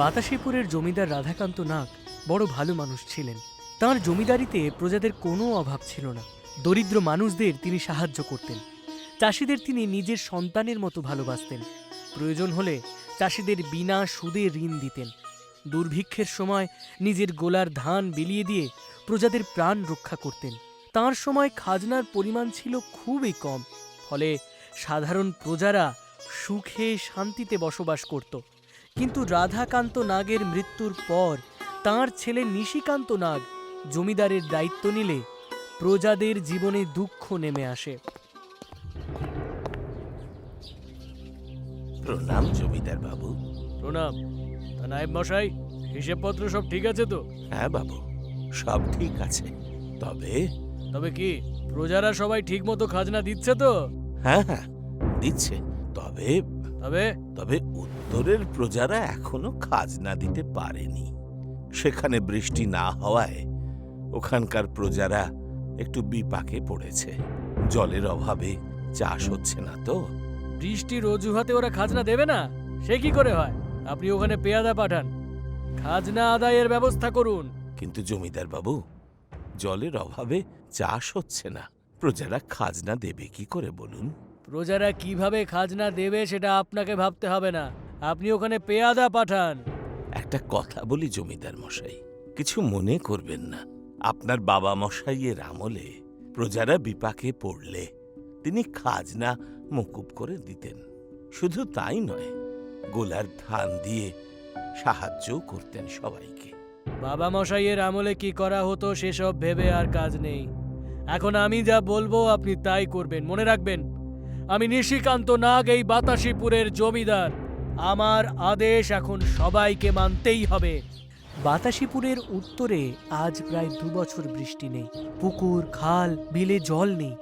বাতাসিপুরের জমিদার রাধাকান্ত নাগ বড় ভালো মানুষ ছিলেন। তার জমিদারিতে প্রজাদের কোনো অভাব ছিল না। দরিদ্র মানুষদের তিনি সাহায্য করতেন। চাষিদের তিনি নিজের সন্তানের মতো ভালোবাসতেন। প্রয়োজন হলে চাষিদের বিনা সুদে ঋণ দিতেন। দুর্ভিক্ষের সময় নিজের গোলার ধান বিলিয়ে দিয়ে প্রজাদের প্রাণ রক্ষা করতেন। তার সময় খাজনার পরিমাণ ছিল খুবই কম। ফলে সাধারণ প্রজারা সুখে শান্তিতে বসবাস করত। কিন্তু রাধাকান্ত নাগের মৃত্যুর পর তার ছেলে নিশিকান্ত নাগ জমিদারের দায়িত্ব নিলে প্রজাদের জীবনে দুঃখ নেমে আসে। প্রণাম জমিদার বাবু। প্রণাম। তা নায়েব মশাই হিসেবপত্র সব ঠিক আছে তো? হ্যাঁ বাবু সব ঠিক আছে। তবে তবে কি প্রজারা সবাই ঠিকমতো খাজনা দিচ্ছে তো? হ্যাঁ হ্যাঁ দিচ্ছে। তবে তবে? তবে উত্তরের প্রজারা এখনও খাজনা দিতে পারেনি। সেখানে বৃষ্টি না হওয়ায় ওখানকার প্রজারা একটু বিপাকে পড়েছে। জলের অভাবে চাষ হচ্ছে না তো। বৃষ্টির অজুহাতে ওরা খাজনা দেবে না? সে কি করে হয়? আপনি ওখানে পেয়াদা পাঠান। খাজনা আদায়ের ব্যবস্থা করুন। কিন্তু জমিদার বাবু জলের অভাবে চাষ হচ্ছে না। প্রজারা খাজনা দেবে কি করে বলুন? প্রজারা কীভাবে খাজনা দেবে সেটা আপনাকে ভাবতে হবে না। আপনি ওখানে পেয়াদা পাঠান। একটা কথা বলি জমিদার মশাই কিছু মনে করবেন না। আপনার বাবা মশাইয়ের আমলে প্রজারা বিপাকে পড়লে তিনি খাজনা মকুব করে দিতেন। শুধু তাই নয় গোলার ধান দিয়ে সাহায্যও করতেন সবাইকে। বাবা মশাইয়ের আমলে কি করা হতো সেসব ভেবে আর কাজ নেই। এখন আমি যা বলব আপনি তাই করবেন মনে রাখবেন। আমি নিশিকান্ত নাগ এই বাতাসিপুরের জমিদার। আমার আদেশ এখন সবাইকে মানতেই হবে। বাতাসিপুরের উত্তরে আজ প্রায় দু বছর বৃষ্টি নেই। পুকুর, খাল, বিলে জল নেই।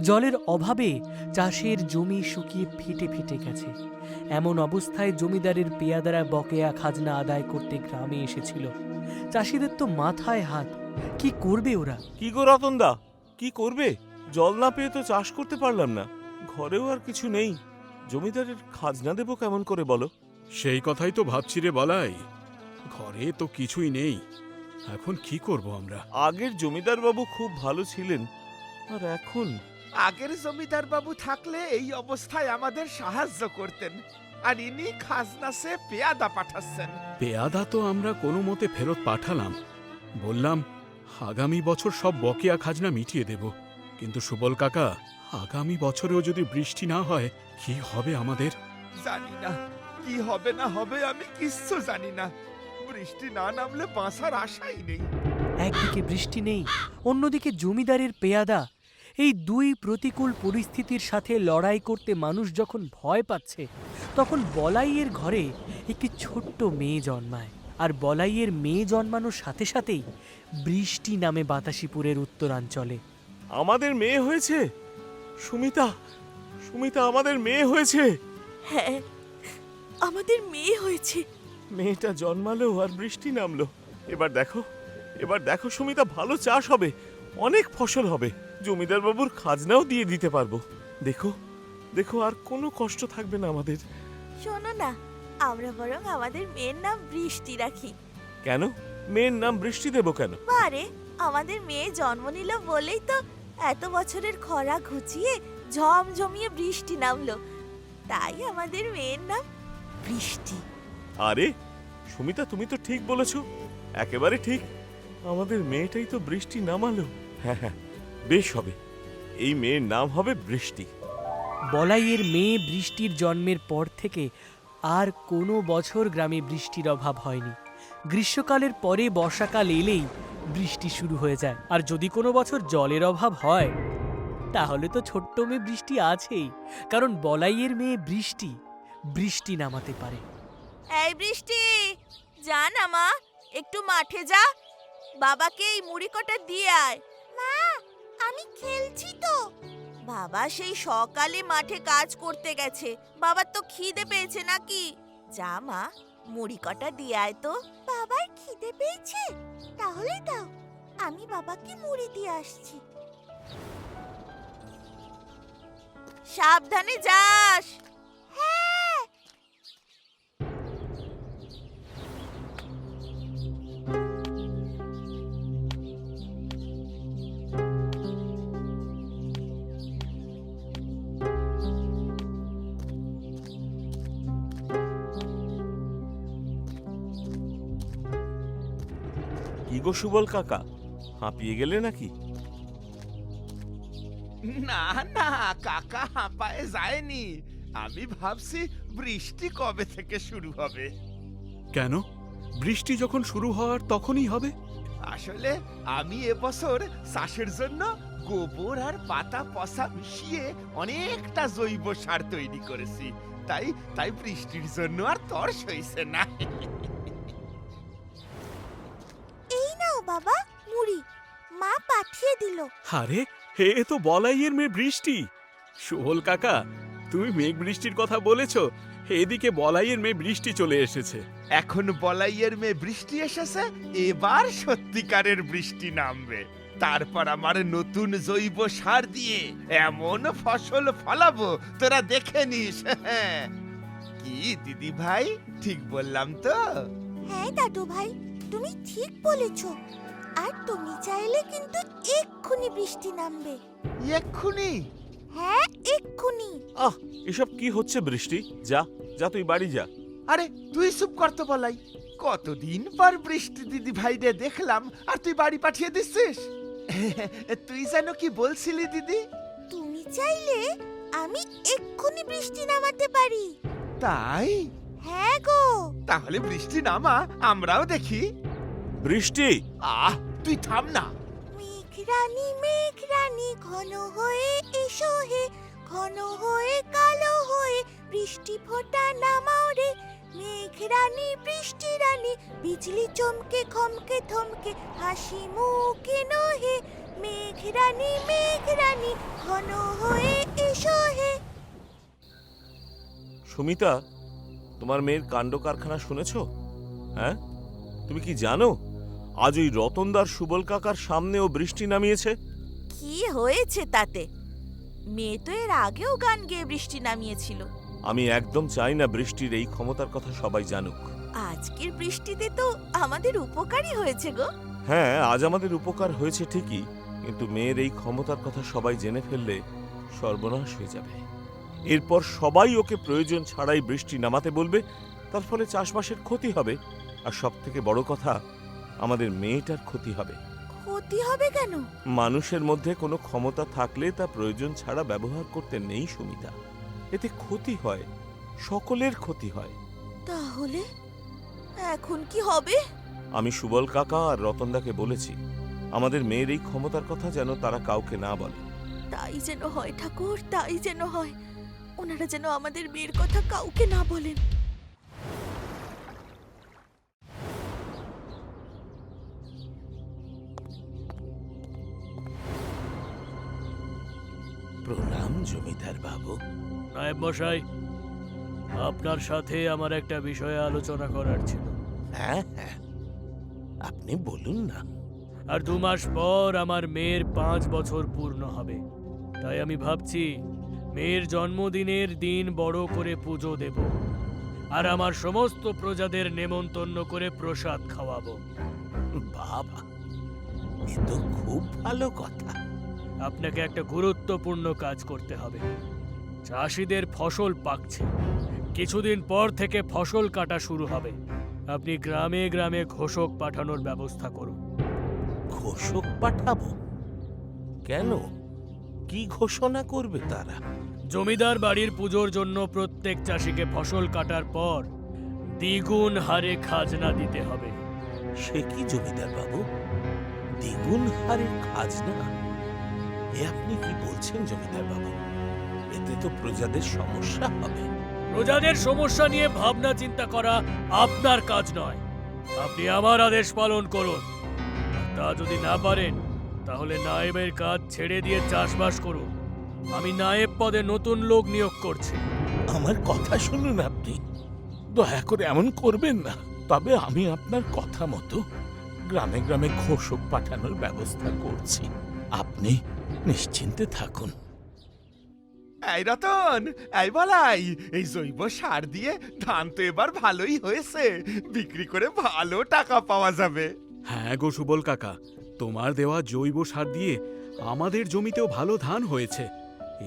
জলের অভাবে চাষের জমি শুকিয়ে ফেটে ফেটে গেছে। এমন অবস্থায় জমিদারের পেয়াদারা বকেয়া খাজনা আদায় করতে গ্রামে এসেছিল। চাষিদের তো মাথায় হাত। কি করবে ওরা? কি গো রতনদা? কি করবে? জল না পেয়ে তো চাষ করতে পারলাম না। ঘরেও আর কিছু নেই। জমিদারের খাজনা দেবো কেমন করে বলো? সেই কথাই তো ভাবছি রে বলাই। ঘরে তো কিছুই নেই। এখন কি করব আমরা? আগের জমিদার বাবু খুব ভালো ছিলেন আর এখন? আগের জমিদার বাবু থাকলে এই অবস্থায় আমাদের সাহায্য করতেন আর ইনি খাজনা সে পেয়াদা পাঠাচ্ছেন। পেয়াদা তো আমরা কোনো মতে ফেরত পাঠালাম। বললাম আগামী বছর সব বকেয়া খাজনা মিটিয়ে দেব। কিন্তু সুবল কাকা আগামী বছরেও যদি বৃষ্টি না হয় কি হবে আমাদের? জানি না কি হবে না হবে আমি কিচ্ছু জানি না। বৃষ্টি না নামলে বাঁচার আশাই নেই। একদিকে বৃষ্টি নেই অন্যদিকে জমিদারের পেয়াদা। এই দুই প্রতিকূল পরিস্থিতির সাথে লড়াই করতে মানুষ যখন ভয় পাচ্ছে তখন বলাইয়ের ঘরে একটি ছোট্ট মেয়ে জন্মায়। আর বলাইয়ের মেয়ে জন্মানোর সাথে সাথেই বৃষ্টি নামে বাতাসিপুরের উত্তরাঞ্চলে। আমাদের মেয়ে হয়েছে? সুমিতা সুমিতা আমাদের মেয়ে হয়েছে? হ্যাঁ আমাদের মেয়ে হয়েছে। মেয়েটা জন্মালো আর বৃষ্টি নামলো। এবার দেখো এবার দেখো সুমিতা ভালো চাষ হবে অনেক ফসল হবে। জমিদার বাবুর খাজনাও দিয়ে দিতে পারব। দেখো দেখো আর কোনো কষ্ট থাকবে না আমাদের। শোনো না আমরা বরং আমাদের মেয়ের নাম বৃষ্টি রাখি। কেন? মেয়ের নাম বৃষ্টি দেবো কেন? আরে আমাদের মেয়ে জন্ম নিল বলেই তো এত বছরের খরা ঘুচিয়ে ঝমঝমিয়ে বৃষ্টি নামলো। তাই আমাদের মেয়ের নাম বৃষ্টি। আরে সুমিতা তুমি তো ঠিক বলেছ। একেবারে ঠিক। আমাদের মেয়েটাই তো বৃষ্টি নামালো। হ্যাঁ হ্যাঁ বেশ হবে। এই মেয়ের নাম হবে বৃষ্টি। বলাইয়ের মেয়ে বৃষ্টির জন্মের পর থেকে আর কোনো বছর গ্রামে বৃষ্টির অভাব হয়নি। গ্রীষ্মকালের পরে বর্ষাকাল এলেই বৃষ্টি শুরু হয়ে যায়। আর যদি কোনো বছর জলের অভাব হয় তাহলে তো ছোট্ট মেয়ে বৃষ্টি আছেই। কারণ বলাইয়ের মেয়ে বৃষ্টি বৃষ্টি নামাতে পারে। এই বৃষ্টি! যা না মা একটু মাঠে যা। বাবাকে এই মুড়ি কটা দিয়ে আয়। মা আমি খেলছি তো। বাবা সেই সকালে মাঠে কাজ করতে গেছে। বাবার তো খিদে পেয়েছে নাকি? যা মা। মুড়ি কটা দিয়ে তো। বাবার খিদে পেয়েছে। তাহলে দাও, আমি বাবাকে মুড়ি দিয়ে আসছি। সাবধানে যাস। গো সুবল কাকা হাঁপিয়ে গেলে নাকি? না না কাকা হাঁপায়ে যায়নি। আমি ভাবছি বৃষ্টি কবে থেকে শুরু হবে? কেন? বৃষ্টি যখন শুরু হওয়ার তখনই হবে। আসলে আমি এবছর চাষের জন্য গোবর আর পাতা পচা মিশিয়ে অনেকটা জৈব সার তৈরি করেছি। তাই তাই বৃষ্টির জন্য আর তর্স হয়েছে না। বাবা মুড়ি। মা পাঠিয়ে দিল। আরে হে এ তো বলাইয়ের মেয়ে বৃষ্টি। সুবল কাকা তুমি মেঘ বৃষ্টির কথা বলেছ এদিকে বলাইয়ের মেয়ে বৃষ্টি চলে এসেছে। এখন বলাইয়ের মেয়ে বৃষ্টি এসেছে এবার সত্যিকারের বৃষ্টি নামবে। তারপর আমার নতুন জৈব সার দিয়ে এমন ফসল ফলাবো তোরা দেখে নিস। কি দিদি ভাই ঠিক বললাম তো? হ্যাঁ দাদু ভাই তুমি ঠিক বলেছ। আর তুমি চাইলে কিন্তু এক্ষুনি বৃষ্টি নামবে। এক্ষুনি? হ্যাঁ এক্ষুনি। আহ এসব কি হচ্ছে বৃষ্টি? যা যা তুই বাড়ি যা। আরে তুই চুপ করতে বলাই। কতদিন পর বৃষ্টি দিদি ভাইরে দেখলাম আর তুই বাড়ি পাঠিয়ে দিচ্ছিস? তুই যেন কি বলছিলি দিদি? তুমি চাইলে আমি এক্ষুনি বৃষ্টি নামাতে পারি। তাই? হ্যাঁ গো। তাহলে বৃষ্টি নামা আমরাও দেখি। বৃষ্টি? আহ তুই থাম না। মেঘ রানী মেঘ রানী ঘন হয়ে এসো হে ঘন হয়ে কালো হয়ে বৃষ্টি ফোঁটা নামাও রে। মেঘ রানী বৃষ্টি রানী বিজলি চমকে খমকে থমকে হাসি মুখে নহে। মেঘ রানী মেঘ রানী ঘন হয়ে এসো হে। সুমিতা তোমার মেয়ের কাণ্ড কারখানা শুনেছ? হ্যাঁ? তুমি কি জানো আজ ওই রতনদার সুবল কাকার সামনেও বৃষ্টি নামিয়েছে? কি হয়েছে তাতে? মেয়ে তো এর আগেও গান গেয়ে বৃষ্টি নামিয়েছিল। আমি একদম চাই না বৃষ্টির এই ক্ষমতার কথা সবাই জানুক। আজকের বৃষ্টিতে তো আমাদের উপকারই হয়েছে গো। হ্যাঁ আজ আমাদের উপকার হয়েছে ঠিকই কিন্তু মেয়ের এই ক্ষমতার কথা সবাই জেনে ফেললে সর্বনাশ হয়ে যাবে। এরপর সবাই ওকে প্রয়োজন ছাড়াই বৃষ্টি নামাতে বলবে তার ফলে চাষবাসের ক্ষতি হবে। আর সব থেকে বড় কথা আমাদের মেয়েটার ক্ষতি হবে। ক্ষতি হবে কেন? মানুষের মধ্যে কোনো ক্ষমতা থাকলে তা প্রয়োজন ছাড়া ব্যবহার করতে নেই সুমিতা। এতে ক্ষতি হয় সকলের ক্ষতি হয়। তাহলে? এখন কি হবে? আমি সুবল কাকা আর রতনদাকে বলেছি আমাদের মেয়ের এই ক্ষমতার কথা যেন তারা কাউকে না বলে। তাই যেন হয় ঠাকুর তাই যেন হয়। ওনারা যেন আমাদের মেয়ের কথা কাউকে না বলেন। প্রণাম জমিদার বাবু। নায়েব মশাই আপনার সাথে আমার একটা বিষয়ে আলোচনা করার ছিল। হ্যাঁ হ্যাঁ। আপনি বলুন না। আর দু মাস পর আমার মেয়ের পাঁচ বছর পূর্ণ হবে। তাই আমি ভাবছি মেয়ের জন্মদিনের দিন বড় করে পুজো দেব। আর আমার সমস্ত প্রজাদের নেমন্তন্ন করে প্রসাদ খাওয়াবো। বাবা এ তো খুব ভালো কথা। আপনাকে একটা গুরুত্বপূর্ণ কাজ করতে হবে। চাষিদের ফসল পাকছে। কিছুদিন পর থেকে ফসল কাটা শুরু হবে। আপনি গ্রামে গ্রামে ঘোষক পাঠানোর ব্যবস্থা করুন। ঘোষক পাঠাবো? কেন? কি ঘোষণা করবে তারা? জমিদার বাড়ির পুজোর জন্য প্রত্যেক চাষিকে ফসল কাটার পর দ্বিগুণ হারে খাজনা দিতে হবে। সে কি জমিদার বাবু? দ্বিগুণ হারে খাজনা? এ আপনি কি বলছেন জমিদার বাবু? এতে তো প্রজাদের সমস্যা হবে। প্রজাদের সমস্যা নিয়ে ভাবনা চিন্তা করা আপনার কাজ নয়। আপনি আমার আদেশ পালন করুন। তা যদি না পারেন তাহলে নায়েবের কাজ ছেড়ে দিয়ে চাষবাস করুন। আমি নায়েব পদে নতুন লোক নিয়োগ করছি। আমার কথা শুনুন আপনি। দয়া করে এমন করবেন না। তবে আমি আপনার কথা মতো গ্রামে গ্রামে ঘোষক পাঠানোর ব্যবস্থা করছি। আপনি নিশ্চিন্তে থাকুন। এই রতন এই বলাই এই জৈব সার দিয়ে ধান তো এবার ভালোই হয়েছে। বিক্রি করে ভালো টাকা পাওয়া যাবে। হ্যাঁ গো সুবল কাকা তোমার দেওয়া জৈব সার দিয়ে আমাদের জমিতেও ভালো ধান হয়েছে।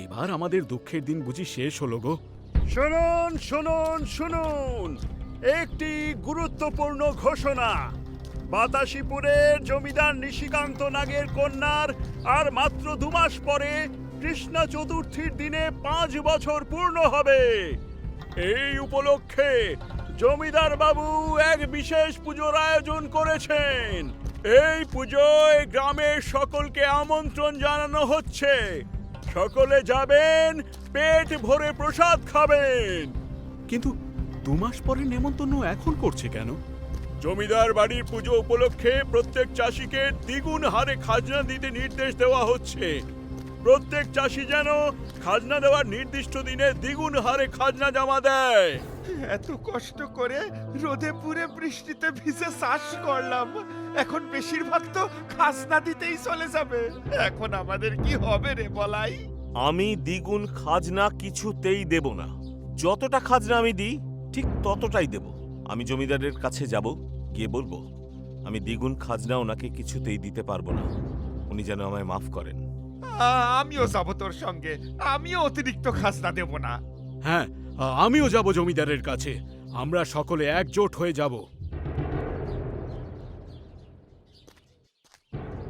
এবার আমাদের দুঃখের দিন বুঝি শেষ হলো গো। শুনুন শুনুন শুনুন। একটি গুরুত্বপূর্ণ ঘোষণা। বাতাসিপুরের জমিদার নিশিকান্ত নাগের কন্যার আর মাত্র দু মাস পরে কৃষ্ণা চতুর্থীর দিনে পাঁচ বছর পূর্ণ হবে। এই উপলক্ষে জমিদার বাবু এক বিশেষ পুজোর আয়োজন করেছেন। এই পুজোয় গ্রামের সকলকে আমন্ত্রণ জানানো হচ্ছে। সকলে যাবেন পেট ভরে প্রসাদ খাবেন। কিন্তু দু মাস পরে নেমন্তন্ন এখন করছে কেন? জমিদার বাড়ির পুজো উপলক্ষে প্রত্যেক চাষিকে দ্বিগুণ হারে খাজনা দিতে নির্দেশ দেওয়া হচ্ছে। প্রত্যেক চাষি যেন খাজনা দেওয়ার নির্দিষ্ট দিনে দ্বিগুণ হারে খাজনা জমা দেয়। এত কষ্ট করে রোদে পুরে বৃষ্টিতে ভিজে চাষ করলাম। এখন বেশিরভাগ তো খাজনা দিতেই চলে যাবে। এখন আমাদের কি হবে রে বলাই? আমি দ্বিগুণ খাজনা কিছুতেই দেব না। যতটা খাজনা আমি দিই ঠিক ততটাই দেব। আমি জমিদারের কাছে যাব গিয়ে বলব আমি দ্বিগুণ খাজনা ওনাকে কিছুতেই দিতে পারব না। উনি যেন আমায় মাফ করেন। আমিও যাব তোর সঙ্গে। আমিও অতিরিক্ত খাজনা দেব না। হ্যাঁ আমিও যাব জমিদারের কাছে। আমরা সকলে একজোট হয়ে যাব।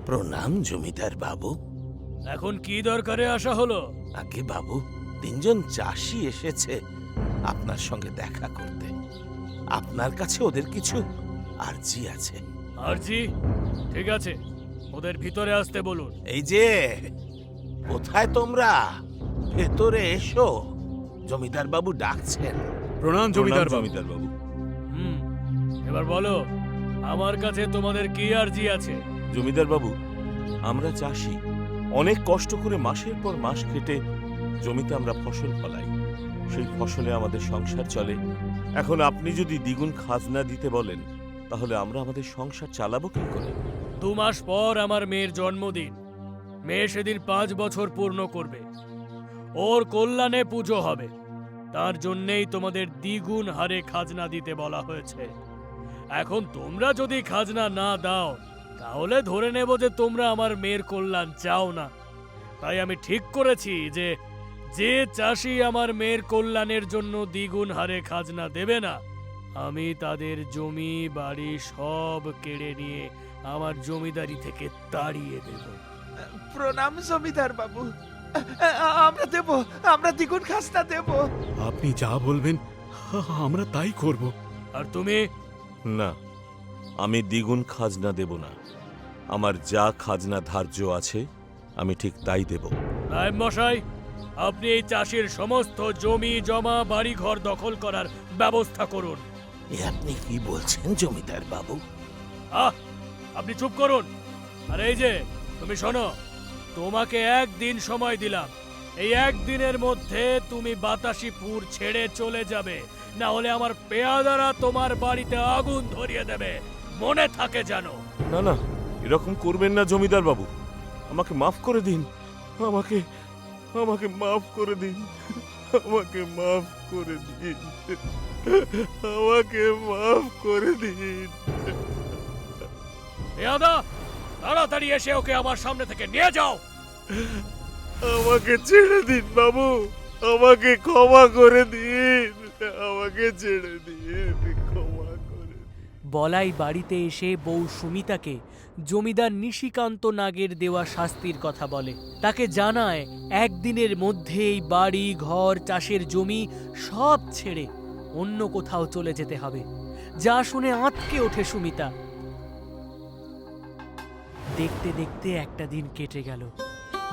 প্রণাম জমিদার বাবু। এখন কি দরকারে আসা হলো? আগে বাবু তিনজন চাষি এসেছে আপনার সঙ্গে দেখা করতে। আপনার কাছে ওদের কিছু আর্জি আছে। আরজি? ঠিক আছে ওদের ভিতরে আসতে বলুন। এই যে কোথায় তোমরা? ভেতরে এসো। জমিদার বাবু ডাকছেন। প্রণাম জমিদার জমিদার বাবু। হুম এবার বলো আমার কাছে তোমাদের কি আরজি আছে? জমিদার বাবু আমরা চাষি। অনেক কষ্ট করে মাসের পর মাস কেটে জমিতে আমরা ফসল ফলাই। সেই ফসলে আমাদের সংসার চলে। এখন আপনি যদি দ্বিগুণ খাজনা দিতে বলেন তাহলে আমরা আমাদের সংসার চালাবো কি করে? দু মাস পর আমার মেয়ের জন্মদিন। মেয়ে সেদিন পাঁচ বছর পূর্ণ করবে। ওর কল্যাণে পুজো হবে। তার জন্যেই তোমাদের দ্বিগুণ হারে খাজনা দিতে বলা হয়েছে। এখন তোমরা যদি খাজনা না দাও, তাহলে ধরে নেব যে তোমরা আমার মেয়ের কল্যাণ চাও না। তাই আমি ঠিক করেছি যে যে চাষি আমার মেয়ের কল্যাণের জন্য দ্বিগুণ হারে খাজনা দেবে না, আমি তাদের জমি, বাড়ি সব কেড়ে নিয়ে আমার জমিদারি থেকে তাড়িয়ে দেব। প্রণাম জমিদার বাবু। আমরা দেব আমরা দ্বিগুণ খাজনা দেব। আপনি যা বলবেন আমরা তাই করব। আর তুমি? না আমি দ্বিগুণ খাজনা দেব না। আমার যা খাজনা ধার্য আছে আমি ঠিক তাই দেব। নায়েব মশাই আপনি এই চাষির সমস্ত জমি জমা বাড়ি ঘর দখল করার ব্যবস্থা করুন। এ আপনি কি বলছেন জমিদার বাবু? আহ আপনি চুপ করুন। আর এই যে তুমি শোনো তোমাকে একদিন সময় দিলাম। এই একদিনের মধ্যে তুমি বাতাসিপুর ছেড়ে চলে যাবে। না হলে আমার পেয়াদারা তোমার বাড়িতে আগুন ধরিয়ে দেবে। মনে থাকে জানো না না এরকম করবেন না জমিদার বাবু। আমাকে মাফ করে দিন। আমাকে আমাকে মাফ করে দিন। আমাকে মাফ করে দিন। আমাকে মাফ করে দিন। পেয়াদা তাড়াতাড়ি এসে ওকে আমার সামনে থেকে নিয়ে যাও। আমাকে ছেড়ে দিন বাবু। আমাকে ক্ষমা করে দিন। আমাকে ছেড়ে দিন ক্ষমা করে বলাই বাড়িতে এসে বউ সুমিতাকে জমিদার নিশিকান্ত নাগের দেওয়া শাস্তির কথা বলে। তাকে জানায় একদিনের মধ্যেই বাড়ি ঘর চাষের জমি সব ছেড়ে অন্য কোথাও চলে যেতে হবে। যা শুনে আঁতকে ওঠে সুমিতা। দেখতে দেখতে একটা দিন কেটে গেল।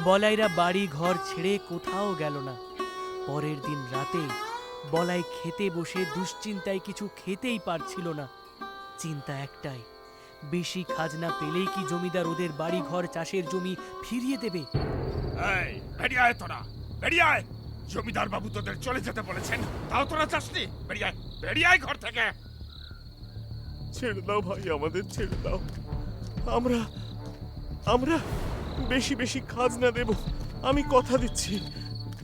বলাইরা বাড়ি ঘর ছেড়ে কোথাও গেল না। পরের দিন রাতে বলাই খেতে বসে দুশ্চিন্তায় কিছু খেতেই পারছিল না। চিন্তা একটাই বেশি খাজনা পেলেই কি জমিদার ওদের বাড়ি ঘর চাষের জমি ফিরিয়ে দেবে? এই বেরিয়ে আয় তোরা বেরিয়ে আয়। জমিদার বাবু তোদের চলে যেতে বলেছেন তাও তোরা চাসনি? বেরিয়ে আয় বেরিয়ে আয় ঘর থেকে। ছেড়ে দাও ভাই আমাদের ছেড়ে দাও। আমরা আমরা বেশি বেশি খাজনা দেব। আমি কথা দিচ্ছি।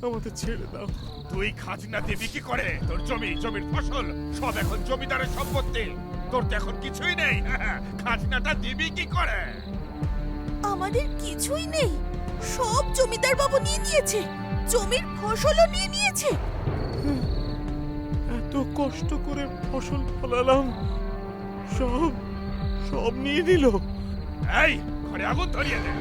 আমাদের ছেড়ে দাও। তুই খাজনা দিবি কি করে? তোর জমি জমির ফসল সব এখন জমিদারের সম্পত্তি। তোর তো এখন কিছুই নেই। খাজনাটা দিবি কি করে? আমাদের কিছুই নেই। সব জমিদার বাবু নিয়ে নিয়েছে। জমির ফসলও নিয়ে নিয়েছে। এত কষ্ট করে ফসল ফলালাম। সব সব নিয়ে নিল। এই ঘরে আগুন ধরিয়ে দে।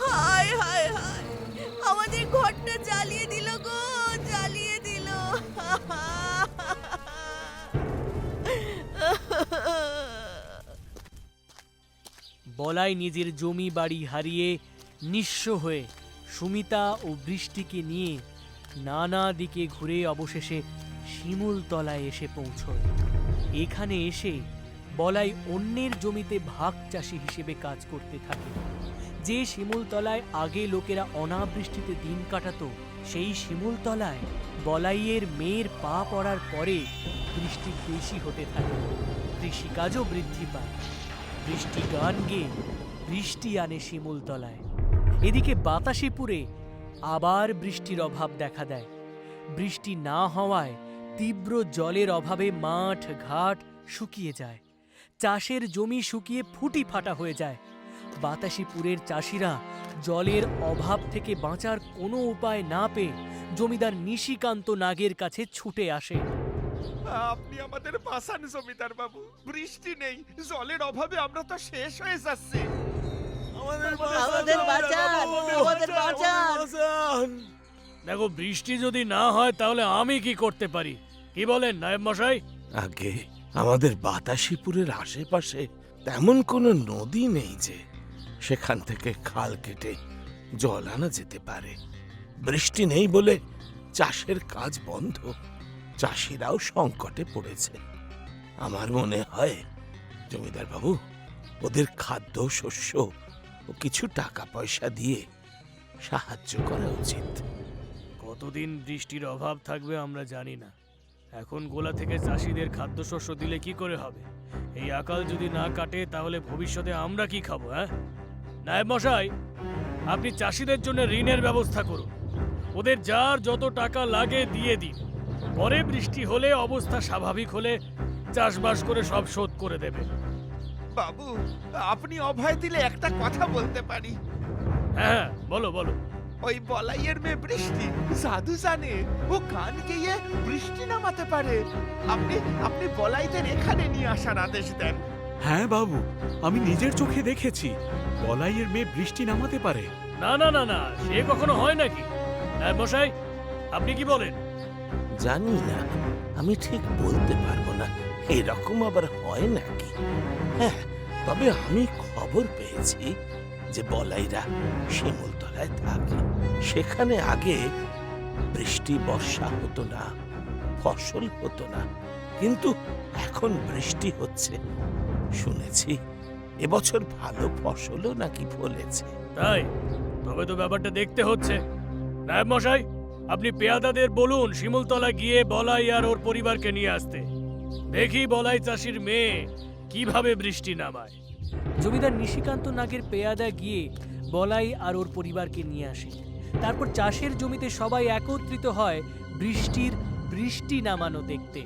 হায় হায় হায়। আমাদের ঘরটা জ্বালিয়ে দিল গো জ্বালিয়ে দিল। বলাই নিজের জমি বাড়ি হারিয়ে নিঃস্ব হয়ে সুমিতা ও বৃষ্টিকে নিয়ে নানা দিকে ঘুরে অবশেষে শিমুলতলায় এসে পৌঁছয়। এখানে এসে বলাই অন্যের জমিতে ভাগ চাষি হিসেবে কাজ করতে থাকে। যে শিমুলতলায় আগে লোকেরা অনাবৃষ্টিতে দিন কাটাত, সেই শিমুলতলায় বলাইয়ের মেয়ের পা পড়ার পরে বৃষ্টি বেশি হতে থাকে। কৃষিকাজও বৃদ্ধি পায়। বৃষ্টি গান গেয়ে বৃষ্টি আনে শিমুলতলায়। এদিকে বাতাসিপুরে আবার বৃষ্টির অভাব দেখা দেয়। বৃষ্টি না হওয়ায় তীব্র জলের অভাবে মাঠ, ঘাট শুকিয়ে যায়। চাষের জমি শুকিয়ে ফুটি ফাটা হয়ে যায়। বাতাসিপুরের চাষিরা জলের অভাব থেকে বাঁচার কোনো উপায় না পেয়ে জমিদার নিশিকান্ত নাগের কাছে ছুটে আসে। আপনি আমাদের বাসান জমিদার বাবু, বৃষ্টি নেই, জলের অভাবে আমরা তো শেষ হয়ে যাচ্ছি। আমাদের বাঁচান আমাদের বাঁচান দেখো বৃষ্টি যদি না হয় তাহলে আমি কি করতে পারি? কি বলেন নায়েব মশাই? আগে আমাদের বাতাসিপুরের আশেপাশে তেমন কোনো নদী নেই যে সেখান থেকে খাল কেটে জল আনা যেতে পারে। বৃষ্টি নেই বলে চাষের কাজ বন্ধ। চাষিরাও সংকটে পড়েছে। আমার মনে হয় জমিদার বাবু ওদের খাদ্য শস্য ও কিছু টাকা পয়সা দিয়ে সাহায্য করা উচিত। কতদিন বৃষ্টির অভাব থাকবে আমরা জানি না। এখন গোলা থেকে চাষিদের খাদ্যশস্য দিলে কি করে হবে? এই আকাল যদি না কাটে, তাহলে ভবিষ্যতে আমরা কি খাব হ্যাঁ? নায়েব মশাই, আপনি চাষিদের জন্য ঋণের ব্যবস্থা করুন। ওদের যার যত টাকা লাগে দিয়ে দিন। পরে বৃষ্টি হলে অবস্থা স্বাভাবিক হলে চাষবাস করে সব শোধ করে দেবে। বাবু আপনি অভয় দিলে একটা কথা বলতে পারি। হ্যাঁ বলো বলো। ওই বলাইয়ের মেয়ে বৃষ্টি সাধু জানে ও গান গেয়ে বৃষ্টি নামাতে পারে। আপনি আপনি বলাইদের এখানে নিয়ে আসার আদেশ দেন। হ্যাঁ বাবু আমি নিজের চোখে দেখেছি। বলাইয়ের মেয়ে বৃষ্টি নামাতে পারে। না না না না সে কখনো হয় নাকি? হ্যাঁ মশাই আপনি কি বলেন? জানি না আমি ঠিক বলতে পারব না এরকম আবার হয় নাকি? হ্যাঁ তবে আমি খবর পেয়েছি যে বলাইরা শিমুলতলায় থাকে। সেখানে আগে বৃষ্টি, বর্ষা হতো না, ফসল হতো না, কিন্তু এখন বৃষ্টি হচ্ছে। শুনেছি এবছর ভালো ফসলও নাকি ফলেছে। তাই? তবে তো ব্যাপারটা দেখতে হচ্ছে। নায়েব মশাই, আপনি পেয়াদাদের বলুন শিমুলতলা গিয়ে বলাই আর ওর পরিবারকে নিয়ে আসতে। দেখি বলাই চাষির মেয়ে কীভাবে বৃষ্টি নামায়? জমিদার নিশিকান্ত নাগের পেয়াদা গিয়ে বলাই আর ওর পরিবারকে নিয়ে আসে। তারপর চাষের জমিতে সবাই একত্রিত হয় বৃষ্টির বৃষ্টি নামানো দেখতে।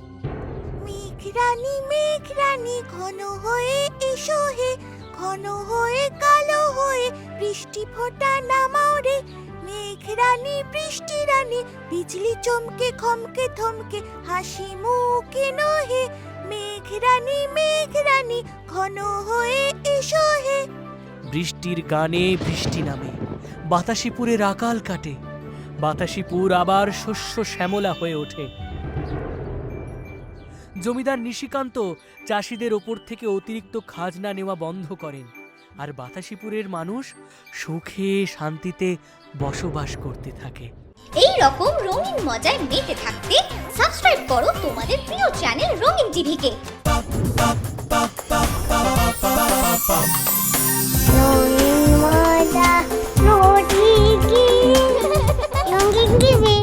মেঘরানি মেঘরানি ঘন হয়ে এসো হে ঘন হয়ে কালো হয়ে বৃষ্টি ফোঁটা নামাও রে। মেঘরানি বৃষ্টি রানী বিজলি চমকে খমকে থমকে হাসি মুখে নহে। ঘন হয়ে এসো হে। বৃষ্টির গানে বৃষ্টি নামে বাতাসিপুরের আকাল কাটে বাতাসিপুর আবার শস্য শ্যামলা হয়ে ওঠে। জমিদার নিশিকান্ত চাষিদের ওপর থেকে অতিরিক্ত খাজনা নেওয়া বন্ধ করেন, আর বাতাসিপুরের মানুষ সুখে শান্তিতে বসবাস করতে থাকে। এই রকম রঙিন মজায় মেতে থাকতে সাবস্ক্রাইব করো তোমাদের প্রিয় চ্যানেল রঙিন টিভিকে। রঙিন মজা, রঙিন টিভি